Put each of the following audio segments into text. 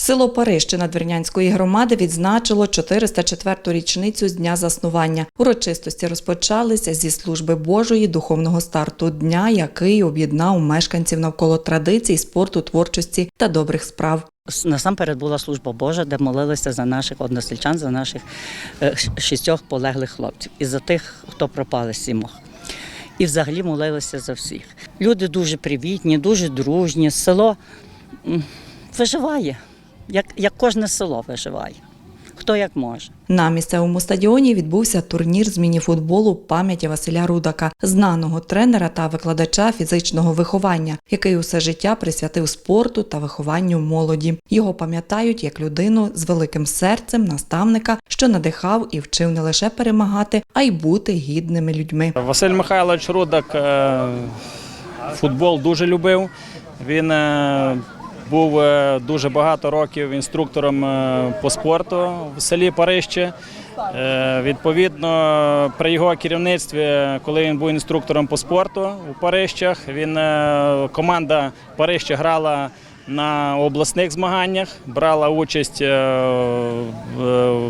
Село Парижчина Двірнянської громади відзначило 404-ту річницю з дня заснування. Урочистості розпочалися зі служби Божої духовного старту дня, який об'єднав мешканців навколо традицій, спорту, творчості та добрих справ. Насамперед була служба Божа, де молилися за наших односельчан, за наших е, шістьох полеглих хлопців і за тих, хто пропали сімох. І взагалі молилися за всіх. Люди дуже привітні, дуже дружні. Село виживає, як, як кожне село виживає. Хто як може. На місцевому стадіоні відбувся турнір з мініфутболу пам'яті Василя Рудака, знаного тренера та викладача фізичного виховання, який усе життя присвятив спорту та вихованню молоді. Його пам'ятають як людину з великим серцем, наставника, що надихав і вчив не лише перемагати, а й бути гідними людьми. Василь Михайлович Рудак е, футбол дуже любив. Він е, був е, дуже багато років інструктором е, по спорту в селі Парище. Е, Відповідно, при його керівництві, коли він був інструктором по спорту у Парищах, він команда Парище грала на обласних змаганнях, брала участь, е, в-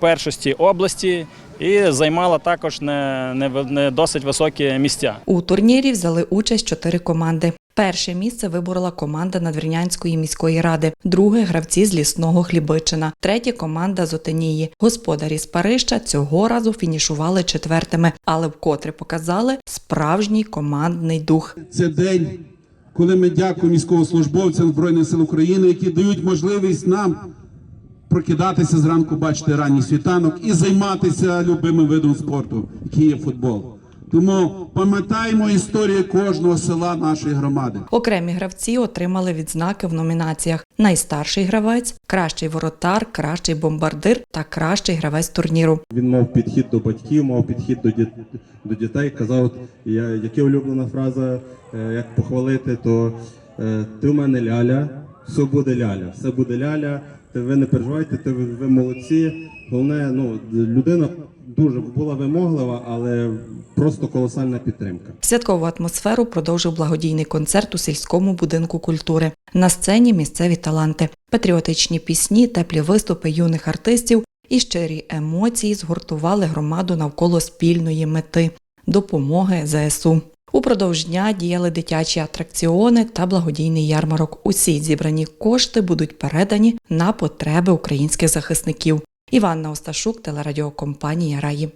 першості області і займала також не, не, в- не досить високі місця. У турнірі взяли участь чотири команди. Перше місце виборола команда Надвірнянської міської ради, друге гравці з лісного Хлібичина, третє команда з Отинії. Господарі з Парижа цього разу фінішували четвертими, але вкотре показали справжній командний дух. Це день, коли ми дякуємо військовослужбовцям Збройних сил України, які дають можливість нам прокидатися зранку, бачити ранній світанок і займатися любимим видом спорту, який є футбол. Тому пам'ятаємо історію кожного села нашої громади. Окремі гравці отримали відзнаки в номінаціях: найстарший гравець, кращий воротар, кращий бомбардир та кращий гравець турніру. Він мав підхід до батьків, мав підхід до, діт- до дітей. Казав, я, яка улюблена фраза, е, як похвалити, то е, ти в мене ляля, все буде ляля, все буде ляля. Ви не переживайте, ти ви, ви молодці. Головне, ну людина дуже була вимоглива, але просто колосальна підтримка. Святкову атмосферу продовжив благодійний концерт у сільському будинку культури. На сцені місцеві таланти, патріотичні пісні, теплі виступи юних артистів і щирі емоції згуртували громаду навколо спільної мети допомоги ЗСУ. Упродовж дня діяли дитячі атракціони та благодійний ярмарок. Усі зібрані кошти будуть передані на потреби українських захисників. Іванна Осташук, телерадіокомпанія Раї.